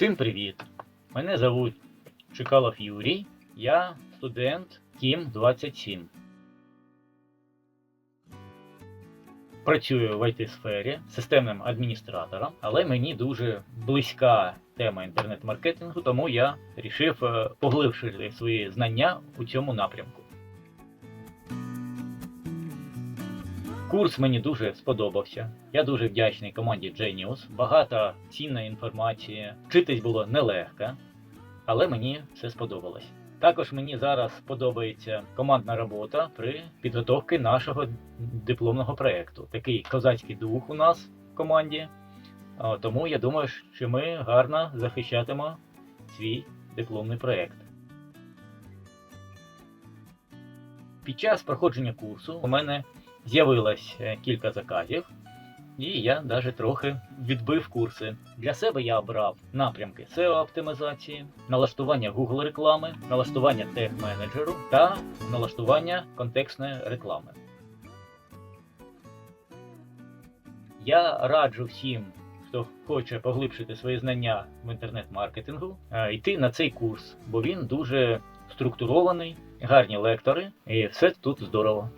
Всім привіт! Мене звуть Чекалов Юрій, я студент Кім 27. Працюю в IT-сфері системним адміністратором, але мені дуже близька тема інтернет-маркетингу, тому я вирішив е, поглибшити свої знання у цьому напрямку. Курс мені дуже сподобався. Я дуже вдячний команді Genius. Багато цінної інформації. Вчитись було нелегко, але мені все сподобалось. Також мені зараз подобається командна робота при підготовці нашого дипломного проєкту. Такий козацький дух у нас в команді. Тому я думаю, що ми гарно захищатимемо свій дипломний проєкт. Під час проходження курсу у мене з'явилось е, кілька заказів, і я навіть трохи відбив курси. Для себе я обрав напрямки SEO-оптимізації, налаштування Google реклами, налаштування тег-менеджеру та налаштування контекстної реклами. Я раджу всім, хто хоче поглибшити свої знання в інтернет-маркетингу, е, йти на цей курс, бо він дуже структурований, гарні лектори, і все тут здорово.